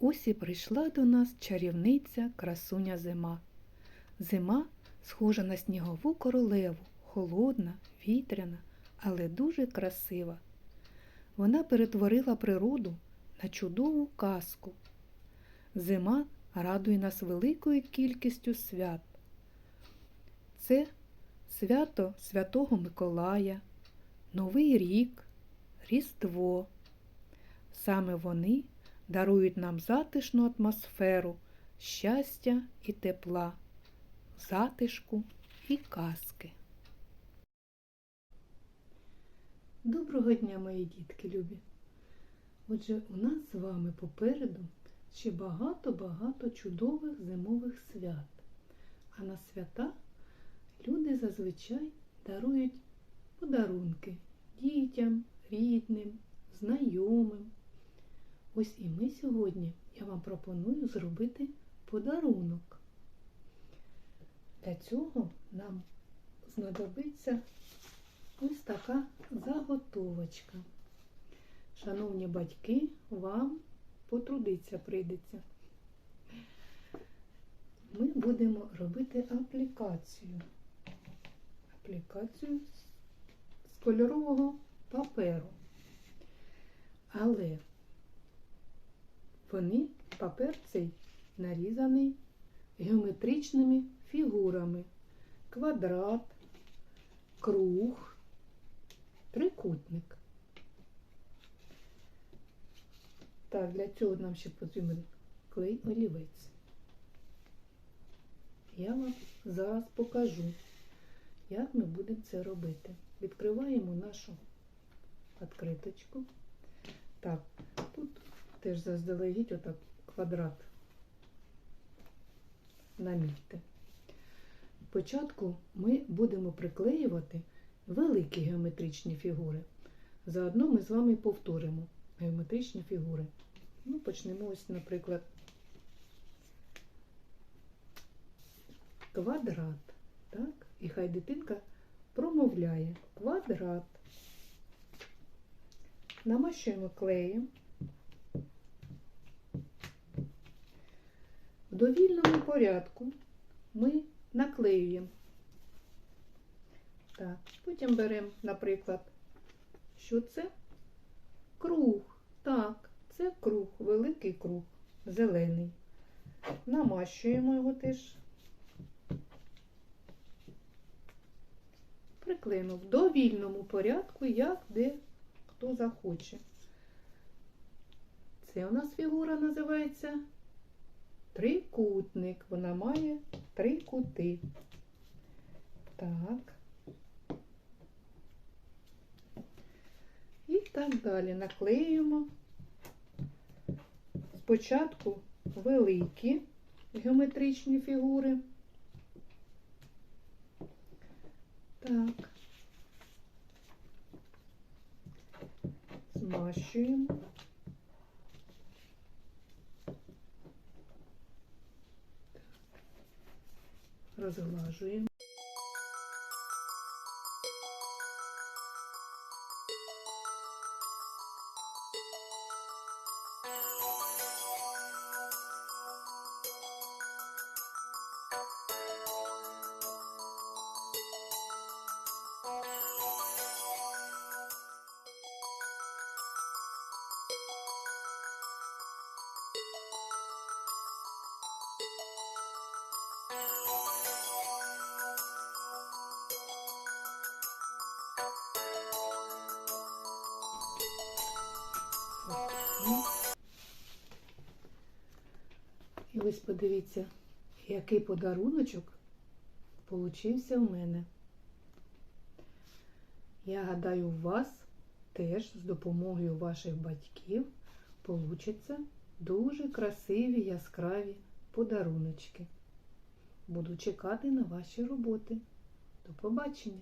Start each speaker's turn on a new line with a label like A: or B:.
A: Ось і прийшла до нас чарівниця красуня зима. Зима схожа на снігову королеву, холодна, вітряна, але дуже красива. Вона перетворила природу на чудову казку. Зима радує нас великою кількістю свят. Це свято Святого Миколая, Новий рік, Різдво. Саме вони дарують нам затишну атмосферу, щастя і тепла, затишку і казки. Доброго дня, мої дітки любі! Отже, у нас з вами попереду ще багато-багато чудових зимових свят. А на свята люди зазвичай дарують подарунки дітям, рідним, знайомим. Ось і ми сьогодні я вам пропоную зробити подарунок. Для цього нам знадобиться ось така заготовочка. Шановні батьки, вам потрудиться прийдеться. Ми будемо робити аплікацію. Аплікацію з кольорового паперу. Але вони, папер цей нарізаний геометричними фігурами. Квадрат, круг, трикутник. Так, для цього нам ще потрібен клей олівець. Я вам зараз покажу, як ми будемо це робити. Відкриваємо нашу відкриточку. Так, тут теж заздалегідь отак квадрат намітьте. Спочатку ми будемо приклеювати великі геометричні фігури. Заодно ми з вами повторимо геометричні фігури. Ну, почнемо ось, наприклад, квадрат. Так? І хай дитинка промовляє квадрат. Намащуємо клеєм. Довільному порядку ми наклеюємо. Так, потім беремо, наприклад, що це? Круг. Так, це круг, великий круг, зелений. Намащуємо його теж. Приклеїмо в довільному порядку, як де хто захоче. Це у нас фігура називається трикутник. Вона має три кути. Так. І так далі наклеюємо спочатку великі геометричні фігури. Так. Змащуємо. Розглажуємо. І ось подивіться, який подаруночок получився в мене. Я гадаю, у вас теж з допомогою ваших батьків получаться дуже красиві яскраві подаруночки. Буду чекати на ваші роботи. До побачення!